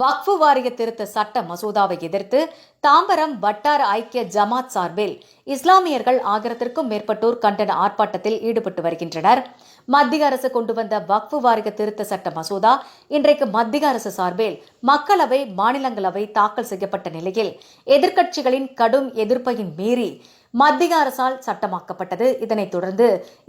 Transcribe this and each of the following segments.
வக்ஃபு வாரிய திருத்த சட்ட மசோதாவை எதிர்த்து தாம்பரம் வட்டார ஐக்கிய ஜமாத் சார்பில் இஸ்லாமியர்கள் ஆயிரத்திற்கும் மேற்பட்டோர் கண்டன ஆர்ப்பாட்டத்தில் ஈடுபட்டு வருகின்றனர். மத்திய அரசு கொண்டு வந்த வக்ஃபு வாரிய திருத்த சட்ட மசோதா இன்றைக்கு மத்திய அரசு சார்பில் மக்களவை மாநிலங்களவை தாக்கல் செய்யப்பட்ட நிலையில் எதிர்க்கட்சிகளின் கடும் எதிர்ப்பையும் மீறி மத்திய அரசால் சட்டமாக்கப்பட்டது. இதனைத் தொடர்ந்து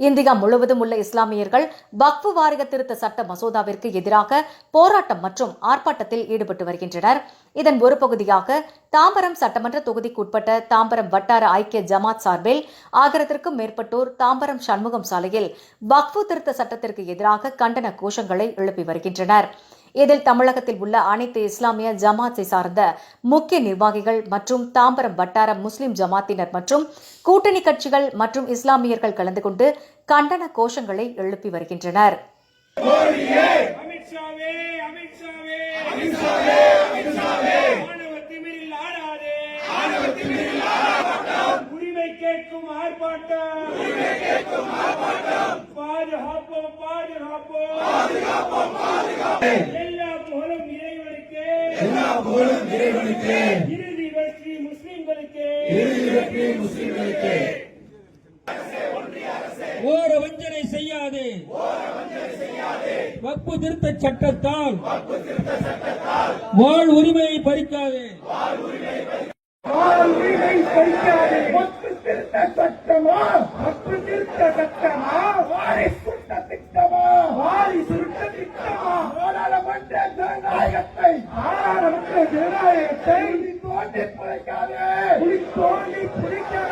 இந்தியா முழுவதும் உள்ள இஸ்லாமியர்கள் வக்ஃபு வாரிய திருத்த சட்ட மசோதாவிற்கு எதிராக போராட்டம் மற்றும் ஆர்ப்பாட்டத்தில் ஈடுபட்டு வருகின்றனர். இதன் ஒரு பகுதியாக தாம்பரம் சட்டமன்ற தொகுதிக்குட்பட்ட தாம்பரம் வட்டார ஐக்கிய ஜமாத் சார்பில் ஆயிரத்திற்கும் மேற்பட்டோர் தாம்பரம் சண்முகம் சாலையில் வக்ஃபு திருத்த சட்டத்திற்கு எதிராக கண்டன கோஷங்களை எழுப்பி வருகின்றனர். இதில் தமிழகத்தில் உள்ள அனைத்து இஸ்லாமிய ஜமாத்தை சார்ந்த முக்கிய நிர்வாகிகள் மற்றும் தாம்பரம் வட்டார முஸ்லிம் ஜமாத்தினர் மற்றும் கூட்டணி கட்சிகள் மற்றும் இஸ்லாமியர்கள் கலந்து கொண்டு கண்டன கோஷங்களை எழுப்பி வருகின்றனர். உரிமை கேட்கும் ஆர்ப்பாட்டம் உரிமை கேட்கும் ஆர்ப்பாட்டம். பாதுகாப்போம் பாதுகாப்போம். பாதுகாப்போம் பாதுகாப்போம். எல்லா புகழும் இறைவனுக்கு. எல்லா புகழும் இறைவனுக்கு. இறுதி வெற்றி முஸ்லிம்களுக்கு. இறுதி வெற்றி முஸ்லிம்களுக்கு. ஓர வஞ்சனை செய்யாதே. வப்பு திருத்த சட்டத்தால். வாழ் உரிமையை பறிக்காதே. ஆள் உரிமை பறிக்காதே வக்கு திருத்த சட்டமா வக்கு திருத்த சட்டமா வாரி சுட்ட திட்டமா வாரி சுருட்ட திட்டமா நாடாளுமன்ற ஜனநாயகத்தை நாடாளுமன்ற ஜனநாயகத்தை புலி தோண்டி புதைக்காதே புலி தோண்டி புதைக்காதே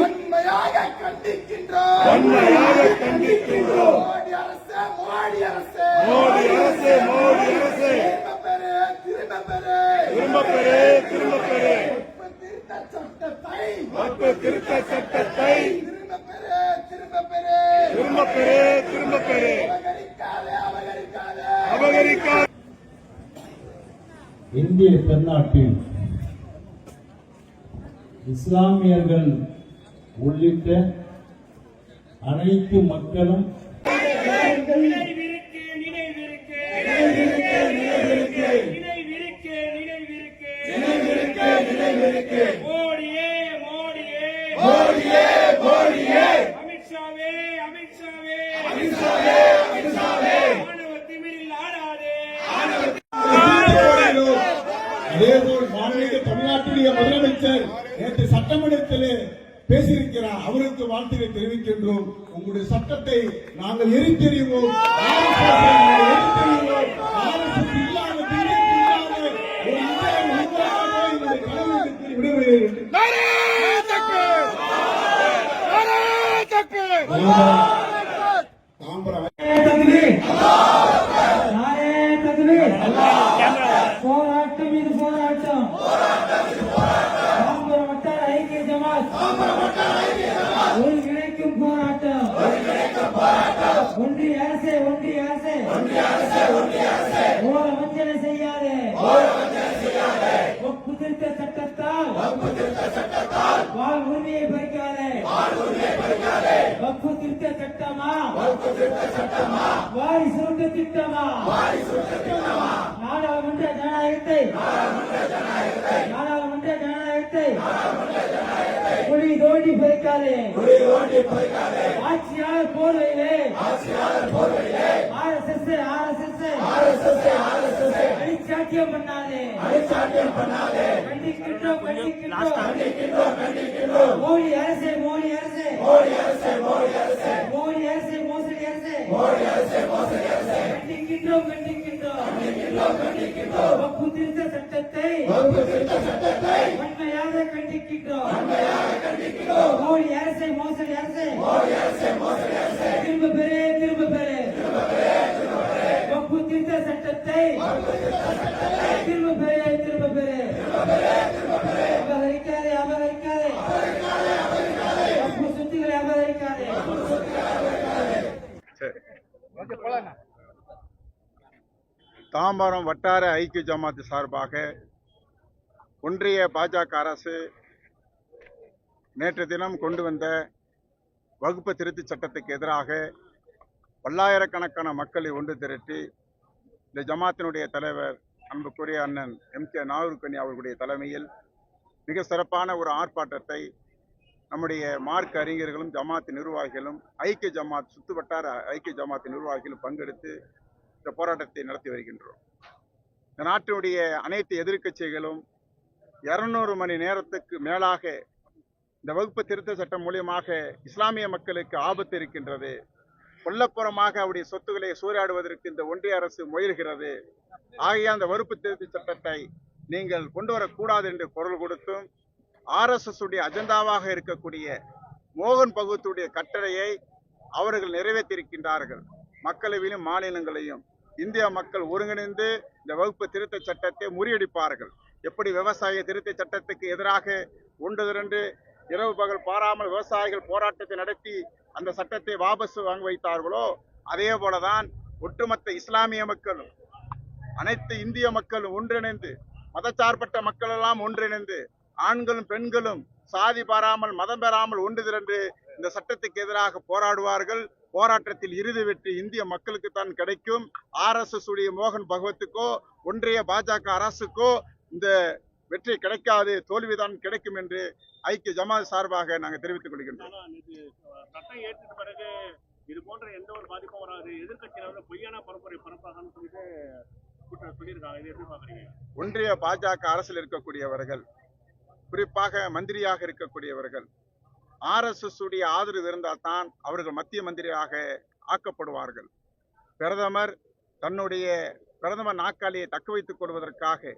வன்மையாக கண்டிக்கின்றோம் வன்மையாக கண்டிக்கின்றோம் மோடி அரசு மோடி அரசு மோடி அரசு மோடி அரசு திரும்ப பெறு திரும்ப பெறு திரும்ப பெறு திரும்ப பெறு திருத்த சட்டத்தை திருத்த சட்டத்தை திரும்ப பெறு திரும்ப பெறு திரும்ப பெறு திரும்ப பெறு அபகரிக்காதே அபகரிக்காதே அபகரிக்காதே இந்திய திருநாட்டில் இஸ்லாமியர்கள் உள்ளிட்ட அனைத்து மக்களும் நினைவிருக்கு நினைவிருக்கு நினைவிருக்கு நினைவிருக்கு நினைவிருக்கு நினைவிருக்கு நினைவிருக்கு மோடியே மோடியே மோடியே. அமித்ஷாவே அமித்ஷாவே. அமித்ஷாவே அமித்ஷாவே. ஆணவ திமிரில் ஆடாதே. அதேபோல் மாண்புமிகு தமிழ்நாட்டுடைய முதலமைச்சர் நேற்று சட்டமன்றத்திலே பேசியிருக்கிறார். அவருக்கு வாழ்த்துக்களை தெரிவிக்கின்றோம். உங்களுடைய சட்டத்தை நாங்கள் எரித்தெறிவோம். RSS போராட்டம் இது போராட்டம் தாம்பரம் வட்டார ஐக்கிய ஜமாத் ஒருங்கிணைக்கும் போராட்டம் ஒன்றிய அரசே ஒன்றிய அரசே ஓர வஞ்சனை செய்யாதே ஒப்பு திருத்த சட்டத்தால் வாழ் உரிமையை பறிக்காதே. வப்பு திருத்த சட்டமா? வாரி சுருட்ட திட்டமா? நாடாளுமன்ற ஜனநாயகத்தை? நாடாளுமன்ற ஜனநாயகத்தை? புலி தோண்டி பறிக்காதே. ஆட்சியாளர் போர்வையிலே. ஆர்எஸ்எஸ் ஆர்எஸ்எஸ் அடிச்சாட்டியம் பண்ணாதே கண்டிக்கின்றோம் கண்டிக்கின்றோம் மோடி அரசே மோடி அரசே மோடி அரசே மோசடி அரசே கண்டிக்கின்றோம் கண்டிக்கின்றோம் வப்பு திருத்த சட்டத்தை வன்மையாக கண்டிக்கின்றோம் மோடி அரசே மோசடி அரசே திரும்ப பெறே திரும்ப பெறே வப்பு திருத்த சட்டத்தை திரும்ப பெறே திரும்ப பெறே அபகரிக்காதே அபகரிக்காதே வப்பு சொத்துக்களை அபகரிக்காதே தாம்பரம் வட்டார ஐக்கிய ஜமாத்து சார்பாக ஒன்றிய பாஜக அரசு நேற்று தினம் கொண்டு வந்த வகுப்பு திருத்துச் சட்டத்துக்கு எதிராக பல்லாயிரக்கணக்கான மக்களை ஒன்று திரட்டி இந்த ஜமாத்தினுடைய தலைவர் அன்புக்குரிய அண்ணன் எம் கே நாகூர்கனி அவர்களுடைய தலைமையில் மிக சிறப்பான ஒரு ஆர்ப்பாட்டத்தை நம்முடைய மார்க் அறிஞர்களும் ஜமாத்து நிர்வாகிகளும் ஐக்கிய ஜமாத் சுத்து வட்டார ஐக்கிய ஜமாத் நிர்வாகிகளும் பங்கெடுத்து இந்த போராட்டத்தை நடத்தி வருகின்றோம். இந்த நாட்டினுடைய அனைத்து எதிர்க்கட்சிகளும் இருநூறு மணி நேரத்துக்கு மேலாக இந்த வகுப்பு திருத்த சட்டம் மூலியமாக இஸ்லாமிய மக்களுக்கு ஆபத்து இருக்கின்றது. கொல்லப்புறமாக அவருடைய சொத்துக்களை சூறையாடுவதற்கு இந்த ஒன்றிய அரசு முயல்கிறது. ஆகையால் அந்த வகுப்பு திருத்த சட்டத்தை நீங்கள் கொண்டு வரக்கூடாது என்று குரல் கொடுத்தும் ஆர்எஸ்எஸ் உடைய அஜெண்டாவாக இருக்கக்கூடிய மோகன் பகவத்துடைய கட்டளையை அவர்கள் நிறைவேற்றியிருக்கின்றார்கள். மக்களவையிலும் மாநிலங்களையும். இந்திய மக்கள் ஒருங்கிணைந்து இந்த வகுப்பு திருத்த சட்டத்தை முறியடிப்பார்கள். எப்படி விவசாய திருத்த சட்டத்துக்கு எதிராக ஒன்று திரண்டு இரவு பகல் பாராமல் விவசாயிகள் போராட்டத்தை நடத்தி அந்த சட்டத்தை வாபஸ் வாங்க வைத்தார்களோ அதே போலதான் ஒட்டுமொத்த இஸ்லாமிய மக்களும் அனைத்து இந்திய மக்களும் ஒன்றிணைந்து மதச்சார்பற்ற மக்கள் எல்லாம் ஒன்றிணைந்து ஆண்களும் பெண்களும் சாதி பாராமல் மதம் பெறாமல் ஒன்று திரண்டு இந்த சட்டத்துக்கு எதிராக போராடுவார்கள். போராட்டத்தில் இறுதி வெற்றி இந்திய மக்களுக்கு தான் கிடைக்கும் ஆர்எஸ்எஸ் உடைய மோகன் பகவத்துக்கோ ஒன்றிய பாஜக அரசுக்கோ இந்த வெற்றி கிடைக்காது தோல்விதான் கிடைக்கும் என்று ஐக்கிய ஜமாத் சார்பாக நாங்கள் தெரிவித்துக் கொள்கின்றோம். இது போன்ற எந்த ஒரு பாதிப்பும் வராது. எதிர்கட்சியில பொய்யான பரப்புரை பரப்பாகன்னு சொல்லிட்டு ஒன்றிய பாஜக அரசில் இருக்கக்கூடியவர்கள் குறிப்பாக மந்திரியாக இருக்கக்கூடியவர்கள் ஆர்எஸ்எஸ் உடைய ஆதரவு இருந்தால் தான் அவர்கள் மத்திய மந்திரியாக ஆக்கப்படுவார்கள். பிரதமர் தன்னுடைய பிரதமர் நாற்காலியை தக்க வைத்துக் கொள்வதற்காக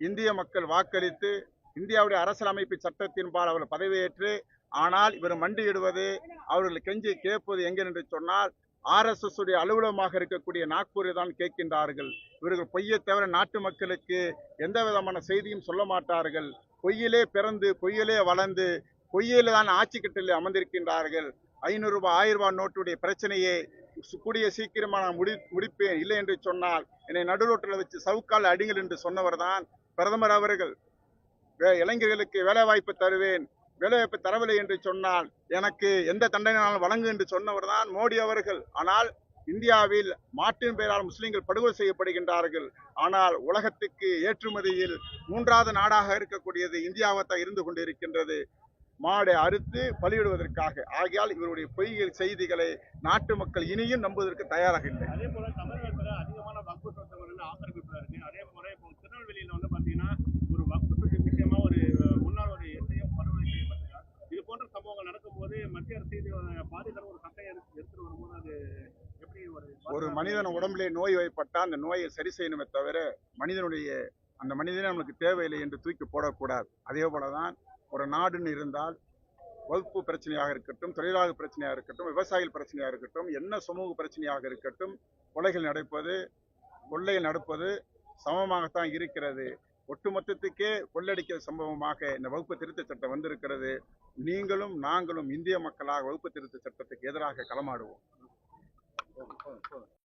இந்திய மக்கள் வாக்களித்து இந்தியாவுடைய அரசியலமைப்பு சட்டத்தின்பால் அவர்கள் பதவியேற்று ஆனால் இவர் மண்டியிடுவது அவர்கள் கெஞ்சி கேட்பது எங்கே என்று சொன்னால் ஆர்எஸ்எஸ் உடைய அலுவலகமாக இருக்கக்கூடிய நாக்பூரை தான் கேட்கின்றார்கள். இவர்கள் பொய்யை தவிர நாட்டு மக்களுக்கு எந்த விதமான செய்தியும் சொல்ல மாட்டார்கள். பொய்யிலே பிறந்து பொய்யிலே வளர்ந்து பொய்யிலே தான் ஆட்சி கட்டில் அமர்ந்திருக்கின்றார்கள். ஐநூறு ரூபாய் ஆயிரம் ரூபாய் நோட்டுடைய பிரச்சனையை சு- கூடிய சீக்கிரமா நான் முடி முடிப்பேன். இல்லை என்று சொன்னால் என்னை நடுரோட்டில் வச்சு சவுக்கால் அடிங்கள் என்று சொன்னவர் தான் பிரதமர் அவர்கள். வே- இளைஞர்களுக்கு வேலைவாய்ப்பு தருவேன் வேலைவாய்ப்பு தரவில்லை என்று சொன்னால் எனக்கு எந்த தண்டனையாலும் வழங்கு என்று சொன்னவர் தான் மோடி அவர்கள். ஆனால் இந்தியாவில் மாட்டின் பெயரால் முஸ்லீம்கள் படுகொலை செய்யப்படுகின்றார்கள். ஆனால் உலகத்துக்கு ஏற்றுமதியில் மூன்றாவது நாடாக இருக்கக்கூடியது இந்தியாவைத்தான் இருந்து கொண்டிருக்கின்றது. மாடை அறுத்து பலியிடுவதற்காக. ஆகையால் இவருடைய பொய்கள் செய்திகளை நாட்டு மக்கள் இனியும் நம்புவதற்கு தயாராக இல்லை. அதே போல தமிழகத்துல அதிகமான வக்பு சொத்துகள் ஆக்கிரமிப்புல இருக்கு. அதே போல இப்போ திருநெல்வேலியில வந்து பாத்தீங்கன்னா ஒரு வக்பு சொத்து விஷயமா ஒரு முன்னாள் ஒரு எஸ்ஐயும் படுகொலை செய்யப்பட்டிருக்கார் இது போன்ற சம்பவங்கள் நடக்கும்போது மத்திய அரசு பாதிக்கிற ஒரு சட்டம் எடுத்து எடுத்துட்டு வரும்போது அது எப்படி ஒரு ஒரு மனிதன் உடம்பிலே நோய் வைப்பட்டால் அந்த நோயை சரி செய்யணுமே தவிர மனிதனுடைய அந்த மனிதனே நம்மளுக்கு தேவையில்லை என்று தூக்கி போடக்கூடாது. அதே போலதான் ஒரு நாடுன்னு இருந்தால் வகுப்பு பிரச்சனையாக இருக்கட்டும் தொழிலாளர் பிரச்சனையாக இருக்கட்டும் விவசாயிகள் பிரச்சனையாக இருக்கட்டும் என்ன சமூக பிரச்சனையாக இருக்கட்டும் கொலைகள் நடப்பது கொள்ளைகள் நடப்பது சமமாகத்தான் இருக்கிறது. ஒட்டுமொத்தத்துக்கே கொள்ளடிக்க சம்பவமாக இந்த வகுப்பு திருத்த சட்டம் வந்திருக்கிறது. நீங்களும் நாங்களும் இந்திய மக்களாக வகுப்பு திருத்த சட்டத்துக்கு எதிராக களமாடுவோம்.